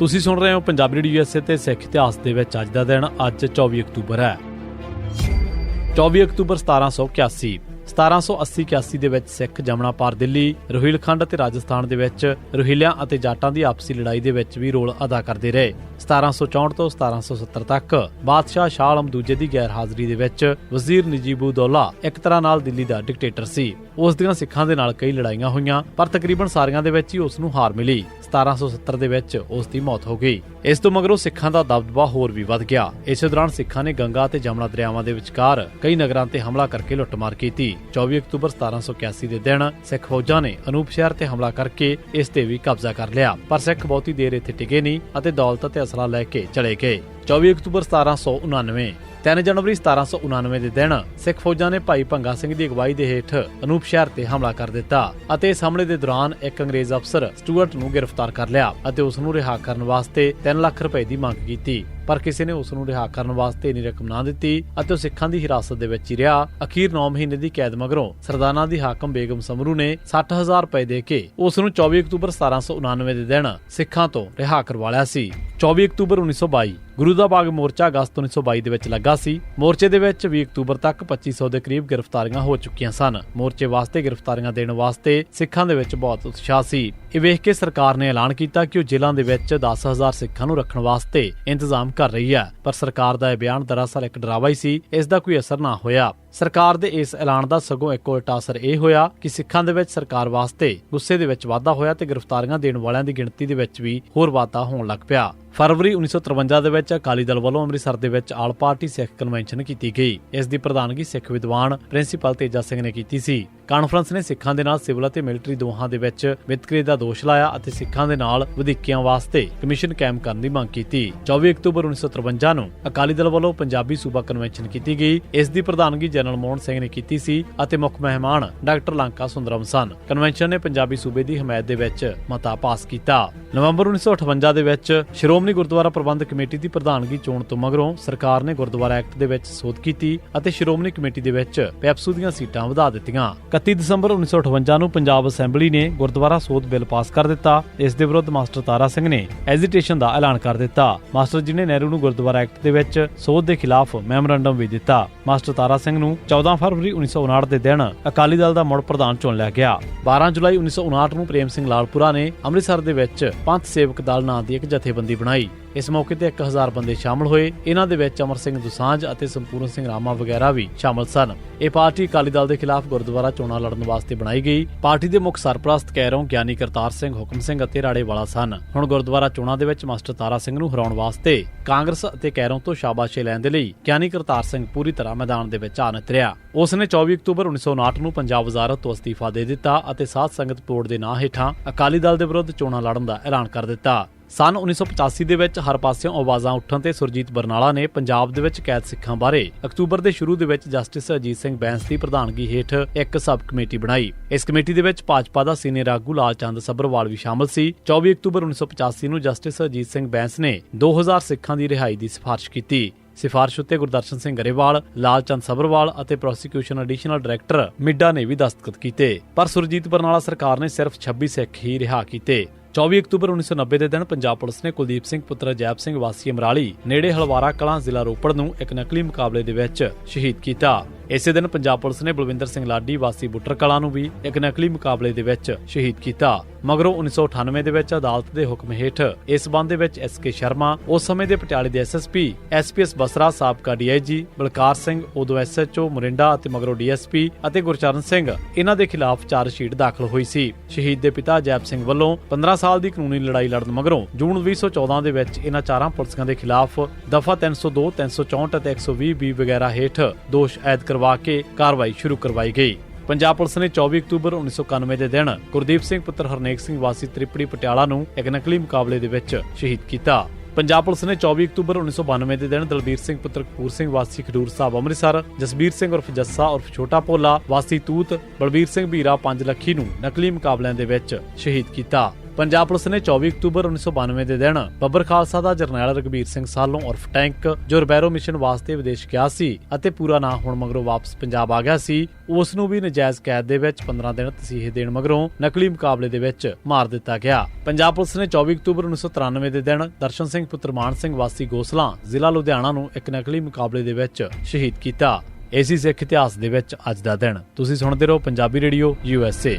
ਤੁਸੀਂ ਸੁਣ ਰਹੇ ਹੋ ਪੰਜਾਬੀ ਰੇਡੀਓ ਯੂਐਸਏ ਤੇ ਸਿੱਖ ਇਤਿਹਾਸ ਦੇ ਵਿੱਚ ਅੱਜ ਦਾ ਦਿਨ, ਅੱਜ 24 ਅਕਤੂਬਰ ਹੈ। 24 ਅਕਤੂਬਰ 1781 1780-81 ਦੇ ਵਿੱਚ ਸਿੱਖ ਜਮਨਾ ਪਾਰ ਦਿੱਲੀ, ਰੋਹਿਲਖੰਡ ਅਤੇ ਰਾਜਸਥਾਨ ਦੇ ਵਿੱਚ ਰੋਹਿਲਿਆਂ ਅਤੇ ਜਾਟਾਂ ਦੀ ਆਪਸੀ ਲੜਾਈ ਦੇ ਵਿੱਚ ਵੀ ਰੋਲ ਅਦਾ ਕਰਦੇ ਰਹੇ। 1764 ਤੋਂ 1770 ਤੱਕ ਬਾਦਸ਼ਾਹ ਸ਼ਾਹ ਆਲਮ ਦੂਜੇ ਦੀ ਗੈਰ ਹਾਜ਼ਰੀ ਦੇ ਵਿੱਚ ਵਜ਼ੀਰ ਨਜ਼ੀਬਦੌਲਾ ਇੱਕ ਤਰ੍ਹਾਂ ਨਾਲ ਦਿੱਲੀ ਦਾ ਡਿਕਟੇਟਰ ਸੀ। ਉਸ ਦੀਆਂ ਸਿੱਖਾਂ ਦੇ ਨਾਲ ਕਈ ਲੜਾਈਆਂ ਹੋਈਆਂ, ਪਰ ਤਕਰੀਬਨ ਸਾਰੀਆਂ ਦੇ ਵਿੱਚ ਹੀ ਉਸ ਨੂੰ ਹਾਰ ਮਿਲੀ। 1770 ਦੇ ਵਿੱਚ ਉਸ ਦੀ ਮੌਤ ਹੋ ਗਈ। ਇਸ ਤੋਂ ਮਗਰੋਂ ਸਿੱਖਾਂ ਦਾ ਦਬਦਬਾ ਹੋਰ ਵੀ ਵੱਧ ਗਿਆ। ਇਸੇ ਦੌਰਾਨ ਸਿੱਖਾਂ ਨੇ ਗੰਗਾ ਅਤੇ ਜਮਨਾ ਦਰਿਆਵਾਂ ਦੇ ਵਿਚਕਾਰ ਕਈ ਨਗਰਾਂ ਤੇ ਹਮਲਾ ਕਰਕੇ ਲੁੱਟਮਾਰ ਕੀਤੀ। 24 ਅਕਤੂਬਰ 1781 ਦੇ ਦਿਨ ਸਿੱਖ ਫੌਜਾਂ ਨੇ ਅਨੂਪ ਸ਼ਹਿਰ ਤੇ ਹਮਲਾ ਕਰਕੇ ਇਸ ਤੇ ਵੀ ਕਬਜ਼ਾ ਕਰ ਲਿਆ। ਪਰ ਸਿੱਖ ਬਹੁਤੀ ਦੇਰ ਇੱਥੇ ਟਿਕੇ ਨਹੀਂ ਅਤੇ ਦੌਲਤ ਅਤੇ ਅਸਲਾ ਲੈ ਕੇ ਚਲੇ ਗਏ। 24 ਅਕਤੂਬਰ 1799 3 ਜਨਵਰੀ 1799 ਦੇ ਦਿਨ, ਸਿੱਖ ਫੌਜਾਂ ਨੇ ਭਾਈ ਭੰਗਾ ਸਿੰਘ ਦੀ ਅਗਵਾਈ ਦੇ ਹੇਠ ਅਨੂਪ ਸ਼ਹਿਰ ਤੇ ਹਮਲਾ ਕਰ ਦਿੱਤਾ ਅਤੇ ਇਸ ਹਮਲੇ ਦੇ ਦੌਰਾਨ ਇੱਕ ਅੰਗਰੇਜ਼ ਅਫਸਰ ਸਟੂਅਰਟ ਨੂੰ ਗ੍ਰਿਫਤਾਰ ਕਰ ਲਿਆ ਅਤੇ ਉਸ ਨੂੰ ਰਿਹਾ ਕਰਨ ਵਾਸਤੇ 3 ਲੱਖ ਰੁਪਏ ਦੀ ਮੰਗ ਕੀਤੀ। ਪਰ ਕਿਸੇ ਨੇ ਉਸ ਨੂੰ ਰਿਹਾ ਕਰਨ ਵਾਸਤੇ ਇਨੀ ਰਕਮ ਨਾ ਦਿੱਤੀ ਅਤੇ ਉਹ ਸਿੱਖਾਂ ਦੀ ਹਿਰਾਸਤ ਦੇ ਵਿੱਚ ਹੀ ਰਿਹਾ। ਅਖੀਰ 9 ਮਹੀਨੇ ਦੀ ਕੈਦ ਮਗਰੋਂ ਸਰਦਾਨਾ ਦੀ ਹਾਕਮ ਬੇਗਮ ਸਮਰੂ ਨੇ 60000 ਰੁਪਏ ਦੇ ਕੇ ਉਸ ਨੂੰ 24 ਅਕਤੂਬਰ 1799 ਦੇ ਦਿਨ ਸਿੱਖਾਂ ਤੋਂ ਰਿਹਾ ਕਰਵਾ ਲਿਆ ਸੀ। 24 ਅਕਤੂਬਰ 1922 ਗੁਰੂ ਦਾ ਬਾਗ ਮੋਰਚਾ ਅਗਸਤ 1922 ਦੇ ਵਿੱਚ ਲੱਗਾ ਸੀ। ਮੋਰਚੇ ਦੇ ਵਿੱਚ 20 ਅਕਤੂਬਰ ਤੱਕ 2500 ਦੇ ਕਰੀਬ ਗ੍ਰਿਫਤਾਰੀਆਂ ਹੋ ਚੁੱਕੀਆਂ ਸਨ। ਮੋਰਚੇ ਵਾਸਤੇ ਗ੍ਰਿਫਤਾਰੀਆਂ ਦੇਣ ਵਾਸਤੇ ਸਿੱਖਾਂ ਦੇ ਵਿੱਚ ਬਹੁਤ ਉਤਸ਼ਾਹ ਸੀ। ਇਹ ਵੇਖ ਕੇ ਸਰਕਾਰ ਨੇ ਐਲਾਨ ਕੀਤਾ ਕਿ ਉਹ ਜ਼ਿਲ੍ਹਾਂ ਦੇ ਵਿੱਚ 10000 ਸਿੱਖਾਂ ਨੂੰ ਰੱਖਣ ਵਾਸਤੇ ਇੰਤਜ਼ਾਮ ਕਰ ਰਹੀ ਹੈ। ਪਰ ਸਰਕਾਰ ਦਾ ਇਹ ਬਿਆਨ ਦਰਅਸਲ ਇੱਕ ਡਰਾਵਾ ਹੀ ਸੀ। ਇਸ ਦਾ ਕੋਈ ਅਸਰ ਨਾ ਹੋਇਆ। ਸਰਕਾਰ ਦੇ ਇਸ ਐਲਾਨ ਦਾ ਸਗੋਂ ਇੱਕ ਉਲਟਾ ਅਸਰ ਇਹ ਹੋਇਆ ਕਿ ਸਿੱਖਾਂ ਦੇ ਵਿੱਚ ਸਰਕਾਰ ਵਾਸਤੇ ਗੁੱਸੇ ਦੇ ਵਿੱਚ ਵਾਧਾ ਹੋਇਆ ਤੇ ਗ੍ਰਿਫਤਾਰੀਆਂ ਦੇਣ ਵਾਲਿਆਂ ਦੀ ਗਿਣਤੀ ਦੇ ਵਿੱਚ ਵੀ ਹੋਰ ਵਾਧਾ ਹੋਣ ਲੱਗ ਪਿਆ। ਫਰਵਰੀ 1953 ਦੇ ਵਿੱਚ ਅਕਾਲੀ ਦਲ ਵੱਲੋਂ ਅੰਮ੍ਰਿਤਸਰ ਦੇ ਵਿੱਚ ਆਲ ਪਾਰਟੀ ਸਿੱਖ ਕਨਵੈਨਸ਼ਨ ਕੀਤੀ ਗਈ। ਇਸ ਦੀ ਪ੍ਰਧਾਨਗੀ ਸਿੱਖ ਵਿਦਵਾਨ ਪ੍ਰਿੰਸੀਪਲ ਤੇਜਾ ਸਿੰਘ ਨੇ ਕੀਤੀ ਸੀ। ਕਾਨਫਰੰਸ ਨੇ ਸਿੱਖਾਂ ਦੇ ਨਾਲ ਸਿਵਲ ਅਤੇ ਮਿਲਟਰੀ ਦੋਹਾਂ ਦੇ ਵਿੱਚ ਵਿਤਕਰੇ ਦਾ ਦੋਸ਼ ਲਾਇਆ ਅਤੇ ਸਿੱਖਾਂ ਦੇ ਨਾਲ ਵਧੀਕੀਆਂ ਵਾਸਤੇ ਕਮਿਸ਼ਨ ਕਾਇਮ ਕਰਨ ਦੀ ਮੰਗ ਕੀਤੀ। 24 ਅਕਤੂਬਰ 1953 ਨੂੰ ਅਕਾਲੀ ਦਲ ਵੱਲੋਂ ਪੰਜਾਬੀ ਸੂਬਾ ਕਨਵੈਨਸ਼ਨ ਕੀਤੀ ਗਈ। ਇਸ ਦੀ ਪ੍ਰਧਾਨਗੀ ਜਨਰਲ ਮੋਹਨ ਸਿੰਘ ਨੇ ਕੀਤੀ ਸੀ ਅਤੇ ਮੁੱਖ ਮਹਿਮਾਨ ਡਾਕਟਰ ਲਾਂਕਾ ਸੁੰਦਰਮ ਸਨ। ਕਨਵੈਨਸ਼ਨ ਨੇ ਪੰਜਾਬੀ ਸੂਬੇ ਦੀ ਹਮਾਇਤ ਦੇ ਵਿੱਚ ਮਤਾ ਪਾਸ ਕੀਤਾ। ਨਵੰਬਰ 1958 ਦੇ ਵਿੱਚ ਸ਼੍ਰੋਮਣੀ ਗੁਰਦੁਆਰਾ ਪ੍ਰਬੰਧਕ ਕਮੇਟੀ ਦੀ ਪ੍ਰਧਾਨਗੀ ਚੋਣ ਤੋਂ ਮਗਰੋਂ ਸਰਕਾਰ ਨੇ ਗੁਰਦੁਆਰਾ ਐਕਟ ਦੇ ਵਿੱਚ ਸੋਧ ਕੀਤੀ ਅਤੇ ਸ਼੍ਰੋਮਣੀ ਕਮੇਟੀ ਦੇ ਵਿੱਚ ਪੈਪਸੂ ਦੀਆਂ ਸੀਟਾਂ ਵਧਾ ਦਿੱਤੀਆਂ। 31 ਦਸੰਬਰ 1958 ਨੂੰ ਪੰਜਾਬ ਅਸੈਂਬਲੀ ਨੇ ਗੁਰਦੁਆਰਾ ਸੋਧ ਬਿੱਲ ਪਾਸ ਕਰ ਦਿੱਤਾ। ਇਸ ਦੇ ਵਿਰੁੱਧ ਮਾਸਟਰ ਤਾਰਾ ਸਿੰਘ ਨੇ ਐਜੀਟੇਸ਼ਨ ਦਾ ਐਲਾਨ ਕਰ ਦਿੱਤਾ। ਮਾਸਟਰ ਜੀ ਨੇ ਨਹਿਰੂ ਨੂੰ ਗੁਰਦੁਆਰਾ ਐਕਟ ਦੇ ਵਿੱਚ ਸੋਧ ਦੇ ਖਿਲਾਫ ਮੈਮੋਰੰਡਮ ਵੀ ਦਿੱਤਾ। ਮਾਸਟਰ ਤਾਰਾ ਸਿੰਘ ਨੂੰ 14 ਫਰਵਰੀ 1959 ਦੇ ਦਿਨ ਅਕਾਲੀ ਦਲ ਦਾ ਮੁੜ ਪ੍ਰਧਾਨ ਚੁਣ ਲਿਆ ਗਿਆ। 12 ਜੁਲਾਈ 1959 ਨੂੰ ਪ੍ਰੇਮ ਸਿੰਘ ਲਾਲਪੁਰਾ ਨੇ ਅੰਮ੍ਰਿਤਸਰ ਦੇ ਵਿੱਚ ਪੰਥ ਸੇਵਕ ਦਲ ਨਾਂ ਦੀ ਇੱਕ ਜਥੇਬੰਦੀ ਬਣਾਈ। ਇਸ ਮੌਕੇ ਤੇ 1000 ਬੰਦੇ ਸ਼ਾਮਲ ਹੋਏ। ਇਹਨਾਂ ਦੇ ਵਿੱਚ ਅਮਰ ਸਿੰਘ ਦੁਸਾਂਝ ਅਤੇ ਸੰਪੂਰਨ ਸਿੰਘ ਰਾਮਾ ਵਗੈਰਾ ਵੀ ਸ਼ਾਮਲ ਸਨ। ਇਹ ਪਾਰਟੀ ਅਕਾਲੀ ਦਲ ਦੇ ਖਿਲਾਫ ਗੁਰਦੁਆਰਾ ਚੋਣਾਂ ਲੜਨ ਵਾਸਤੇ ਬਣਾਈ ਗਈ। ਪਾਰਟੀ ਦੇ ਮੁੱਖ ਸਰਪ੍ਰਸਤ ਕੈਰੋਂ ਗਿਆਨੀ ਕਰਤਾਰ ਸਿੰਘ ਹੁਕਮ ਸਿੰਘ ਅਤੇ ਰਾੜੇ ਵਾਲਾ ਸਨ। ਹੁਣ ਗੁਰਦੁਆਰਾ ਚੋਣਾਂ ਦੇ ਵਿੱਚ ਮਾਸਟਰ ਤਾਰਾ ਸਿੰਘ ਨੂੰ ਹਰਾਉਣ ਵਾਸਤੇ ਕਾਂਗਰਸ ਅਤੇ ਕੈਰੋਂ ਤੋਂ ਸ਼ਾਬਾਸ਼ੇ ਲੈਣ ਦੇ ਲਈ ਗਿਆਨੀ ਕਰਤਾਰ ਸਿੰਘ ਪੂਰੀ ਤਰ੍ਹਾਂ ਮੈਦਾਨ ਦੇ ਵਿੱਚ ਆ ਨਿਤਰਿਆ। ਉਸ ਨੇ 24 ਅਕਤੂਬਰ 1959 ਨੂੰ ਪੰਜਾਬ ਵਜ਼ਾਰਤ ਤੋਂ ਅਸਤੀਫਾ ਦੇ ਦਿੱਤਾ ਅਤੇ ਸਾਧ ਸੰਗਤ ਬੋਰਡ ਦੇ ਨਾਂ ਹੇਠਾਂ ਅਕਾਲੀ ਦਲ ਦੇ ਵਿਰੁੱਧ ਚੋਣਾਂ ਲੜਨ ਦਾ ਐਲਾਨ ਕਰ ਦਿੱਤਾ। ਸਨ 1985 ਦੇ ਵਿੱਚ ਹਰ ਪਾਸਿਓਂ ਆਵਾਜ਼ਾਂ ਉੱਠਣ ਤੇ ਸੁਰਜੀਤ ਬਰਨਾਲਾ ਨੇ ਪੰਜਾਬ ਦੇ ਵਿੱਚ ਕੈਦ ਸਿੱਖਾਂ ਬਾਰੇ ਅਕਤੂਬਰ ਦੇ ਸ਼ੁਰੂ ਦੇ ਵਿੱਚ ਜਸਟਿਸ ਅਜੀਤ ਸਿੰਘ ਬੈਂਸ ਦੀ ਪ੍ਰਧਾਨਗੀ ਹੇਠ ਇੱਕ ਸਬ ਕਮੇਟੀ ਬਣਾਈ। ਇਸ ਕਮੇਟੀ ਦੇ ਵਿੱਚ ਭਾਜਪਾ ਦਾ ਸੀਨੀਅਰ ਆਗੂ ਲਾਲ ਚੰਦ ਸੱਭਰਵਾਲ ਵੀ ਸ਼ਾਮਲ ਸੀ। 24 ਅਕਤੂਬਰ 1985 ਨੂੰ ਜਸਟਿਸ ਅਜੀਤ ਸਿੰਘ ਬੈਂਸ ਨੇ 2000 ਸਿੱਖਾਂ ਦੀ ਰਿਹਾਈ ਦੀ ਸਿਫਾਰਿਸ਼ ਕੀਤੀ। ਸਿਫਾਰਿਸ਼ ਉੱਤੇ ਗੁਰਦਰਸ਼ਨ ਸਿੰਘ ਗਰੇਵਾਲ ਲਾਲਚੰਦ ਸਬਰਵਾਲ ਅਤੇ ਪ੍ਰੋਸੀਕਿਊਸ਼ਨ ਐਡੀਸ਼ਨਲ ਡਾਇਰੈਕਟਰ ਮਿੱਡਾ ਨੇ ਵੀ ਦਸਤਖਤ ਕੀਤੇ। ਪਰ ਸੁਰਜੀਤ ਬਰਨਾਲਾ ਸਰਕਾਰ ਨੇ ਸਿਰਫ 26 ਸਿੱਖ ਹੀ ਰਿਹਾ ਕੀਤੇ। 24 ਅਕਤੂਬਰ 1990 ਦੇ ਦਿਨ ਪੰਜਾਬ ਪੁਲਿਸ ਨੇ ਕੁਲਦੀਪ ਸਿੰਘ ਪੁੱਤਰ ਜੈਪ ਸਿੰਘ ਵਾਸੀ ਅਮਰਾਲੀ ਨੇੜੇ ਹਲਵਾਰਾ ਕਲਾਂ ਜ਼ਿਲ੍ਹਾ ਰੋਪੜ ਨੂੰ ਇੱਕ ਨਕਲੀ ਮੁਕਾਬਲੇ ਦੇ ਵਿੱਚ ਸ਼ਹੀਦ ਕੀਤਾ। ਇਸੇ ਦਿਨ ਪੰਜਾਬ ਪੁਲਿਸ ਨੇ ਬਲਵਿੰਦਰ ਸਿੰਘ ਲਾਡੀ, ਵਾਸੀ ਬੁੱਟਰ ਕਲਾਂ ਨੂੰ ਵੀ ਇੱਕ ਨਕਲੀ ਮੁਕਾਬਲੇ ਦੇ ਵਿੱਚ ਸ਼ਹੀਦ ਕੀਤਾ। ਮਗਰੋਂ 1998 ਦੇ ਵਿੱਚ ਅਦਾਲਤ ਦੇ ਹੁਕਮ ਹੇਠ ਇਸ ਸਬੰਧ ਦੇ ਵਿੱਚ ਐਸਕੇ ਸ਼ਰਮਾ, ਉਸ ਸਮੇਂ ਦੇ ਪਟਿਆਲੇ ਦੇ ਐਸਐਸਪੀ ਐਸਪੀਐਸ ਬਸਰਾ ਸਾਬਕਾ ਡੀਆਈਜੀ ਬਲਕਾਰ ਸਿੰਘ, ਉਦੋਂ ਐਸਐਚਓ ਮੁਰਿੰਡਾ ਅਤੇ ਮਗਰੋਂ ਡੀਐਸਪੀ ਅਤੇ ਗੁਰਚਰਨ ਸਿੰਘ, ਇਹਨਾਂ ਦੇ ਖਿਲਾਫ ਚਾਰਜਸ਼ੀਟ ਦਾਖਲ ਹੋਈ ਸੀ। ਸ਼ਹੀਦ ਦੇ ਪਿਤਾ ਜੈਪ ਸਿੰਘ ਵੱਲੋਂ 15 ਸਾਲ ਦੀ ਕਾਨੂੰਨੀ ਲੜਾਈ ਲੜਨ ਮਗਰੋਂ ਜੂਨ 2014 ਦੇ ਵਿੱਚ ਇਹਨਾਂ ਚਾਰਾਂ ਪੁਲਿਸਾਂ ਦੇ ਖਿਲਾਫ ਦਫਾ 302 364 ਅਤੇ 120 ਬੀ ਵਗੈਰਾ ਹੇਠ ਦੋਸ਼ ਐਦ ਕਰਵਾ ਕੇ ਕਾਰਵਾਈ ਸ਼ੁਰੂ ਕਰਵਾਈ ਗਈ। ਪੰਜਾਬ ਪੁਲਿਸ ਨੇ 24 ਅਕਤੂਬਰ 1991 ਦੇ ਦਿਨ ਗੁਰਦੀਪ ਸਿੰਘ ਪੁੱਤਰ ਹਰਨੇਕ ਸਿੰਘ ਵਾਸੀ ਤ੍ਰਿਪੜੀ ਪਟਿਆਲਾ ਨੂੰ ਇੱਕ ਨਕਲੀ ਮੁਕਾਬਲੇ ਦੇ ਵਿੱਚ ਸ਼ਹੀਦ ਕੀਤਾ। ਪੰਜਾਬ ਪੁਲਿਸ ਨੇ 24 ਅਕਤੂਬਰ 1992 ਦੇ ਦਿਨ ਦਲਬੀਰ ਸਿੰਘ ਪੁੱਤਰ ਕਪੂਰ ਸਿੰਘ ਵਾਸੀ ਖਡੂਰ ਸਾਹਿਬ ਅੰਮ੍ਰਿਤਸਰ, ਜਸਬੀਰ ਸਿੰਘ ਉਰਫ ਜੱਸਾ ਉਰਫ ਛੋਟਾ ਭੋਲਾ, ਵਾਸੀ ਤੂਤ, ਬਲਬੀਰ ਸਿੰਘ ਬੀਰਾ ਪੰਜ ਲੱਖੀ ਨੂੰ ਨਕਲੀ ਮੁਕਾਬਲਿਆਂ ਦੇ ਵਿੱਚ ਸ਼ਹੀਦ ਕੀਤਾ। ਪੰਜਾਬ ਪੁਲਿਸ ਨੇ 24 ਅਕਤੂਬਰ 1992 ਦੇ ਦਿਨ ਬੱਬਰ ਖਾਲਸਾ ਦਾ ਜਰਨੈਲ ਰਗਬੀਰ ਸਿੰਘ ਸਾਲੋਂ ਉਰਫ ਟੈਂਕ, ਜੋ ਰਿਬੈਰੋ ਮਿਸ਼ਨ ਵਾਸਤੇ ਵਿਦੇਸ਼ ਗਿਆ ਸੀ ਅਤੇ ਪੂਰਾ ਨਾਂ ਹੋਣ ਮਗਰੋਂ ਵਾਪਸ ਪੰਜਾਬ ਆ ਗਿਆ ਸੀ, ਉਸ ਨੂੰ ਵੀ ਨਜਾਇਜ਼ ਕੈਦ ਦੇ ਵਿੱਚ 15 ਦਿਨ ਤਸੀਹੇ ਦੇਣ ਮਗਰੋਂ ਨਕਲੀ ਮੁਕਾਬਲੇ ਦੇ ਵਿੱਚ ਮਾਰ ਦਿੱਤਾ ਗਿਆ। ਪੰਜਾਬ ਪੁਲਿਸ ਨੇ 24 ਅਕਤੂਬਰ 1993 ਦੇ ਦਿਨ ਦਰਸ਼ਨ ਸਿੰਘ ਪੁੱਤਰ ਮਾਨ ਸਿੰਘ ਵਾਸੀ ਗੋਸਲਾ ਜ਼ਿਲ੍ਹਾ ਲੁਧਿਆਣਾ ਨੂੰ ਇੱਕ ਨਕਲੀ ਮੁਕਾਬਲੇ ਦੇ ਵਿੱਚ ਸ਼ਹੀਦ ਕੀਤਾ। ਏਸੀ ਸਿੱਖ ਇਤਿਹਾਸ ਦੇ ਵਿੱਚ ਅੱਜ ਦਾ ਦਿਨ। ਤੁਸੀਂ ਸੁਣਦੇ ਰਹੋ Punjabi radio, U S A.